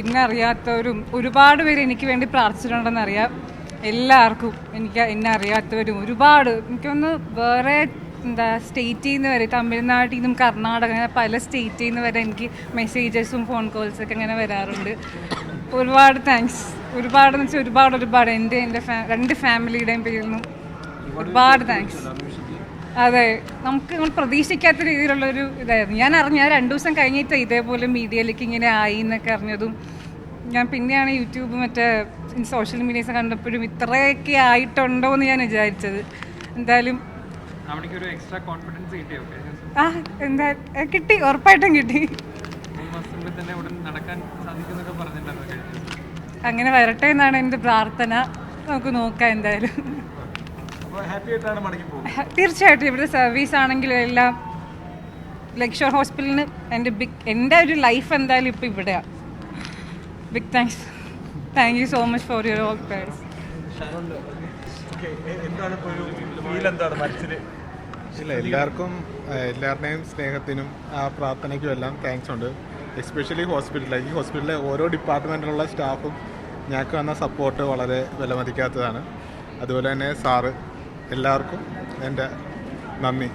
ഇന്നറിയാത്തവരും ഒരുപാട് പേര് എനിക്ക് വേണ്ടി പ്രാർത്ഥിച്ചിട്ടുണ്ടെന്ന് അറിയാം എല്ലാവർക്കും എനിക്ക് എന്നെ അറിയാത്തവരും ഒരുപാട്. എനിക്കൊന്ന് വേറെ എന്താ സ്റ്റേറ്റിൽ നിന്ന് വരെ തമിഴ്നാട്ടിൽ നിന്നും കർണാടക അങ്ങനെ പല സ്റ്റേറ്റിൽ നിന്ന് വരെ എനിക്ക് മെസ്സേജസും ഫോൺ കോൾസൊക്കെ അങ്ങനെ വരാറുണ്ട്. ഒരുപാട് താങ്ക്സ് ഒരുപാട് എന്ന് വെച്ചാൽ ഒരുപാട് ഒരുപാട്. എന്റെ എന്റെ ഫാ രണ്ട് ഫാമിലിയുടെയും പേരിൽ നിന്നും ഒരുപാട് താങ്ക്സ് അതെ നമുക്ക് നമ്മൾ പ്രതീക്ഷിക്കാത്ത രീതിയിലുള്ളൊരു ഇതായിരുന്നു. ഞാൻ അറിഞ്ഞ ഞാൻ രണ്ടു ദിവസം കഴിഞ്ഞിട്ട് ഇതേപോലെ മീഡിയയിലേക്ക് ഇങ്ങനെ ആയി എന്നൊക്കെ അറിഞ്ഞതും ഞാൻ പിന്നെയാണ് യൂട്യൂബ് മറ്റേ സോഷ്യൽ മീഡിയസ് കണ്ടപ്പോഴും ഇത്രയൊക്കെ ആയിട്ടുണ്ടോ എന്ന് ഞാൻ വിചാരിച്ചത്. എന്തായാലും ഒരു ആ എന്താ കിട്ടി ഉറപ്പായിട്ടും കിട്ടി. അങ്ങനെ വരട്ടെ എന്നാണ് എന്റെ പ്രാർത്ഥന. നമുക്ക് നോക്കാം എന്തായാലും. തീർച്ചയായിട്ടും. ഇവിടെ സർവീസ് ആണെങ്കിലും എല്ലാം ലക്ഷോർ ഹോസ്പിറ്റലിന് എന്റെ ബിഗ് എന്റെ ഒരു ലൈഫ് എന്തായാലും ഇപ്പോൾ ഇവിടെയാണ് big thanks thank you so much for your all prayers okay എന്താണ് ഇപ്പോൾ ഫീൽ എന്താണ് മനസ്സിൽ ഇല്ല എല്ലാവർക്കും എല്ലാവരുടെയും സ്നേഹത്തിനും ആ പ്രാർത്ഥനയ്ക്കും എല്ലാം താങ്ക്സ് ഉണ്ട്. എസ്പെഷ്യലി ഹോസ്പിറ്റലിൽ ഈ ഹോസ്പിറ്റലിലെ ഓരോ ഡിപ്പാർട്ട്മെന്റിലുള്ള സ്റ്റാഫും ഞങ്ങൾക്ക് വന്ന സപ്പോർട്ട് വളരെ വിലമതിക്കാത്തതാണ്. അതുപോലെ തന്നെ സാറ് എല്ലാവർക്കും എന്റെ നന്ദി.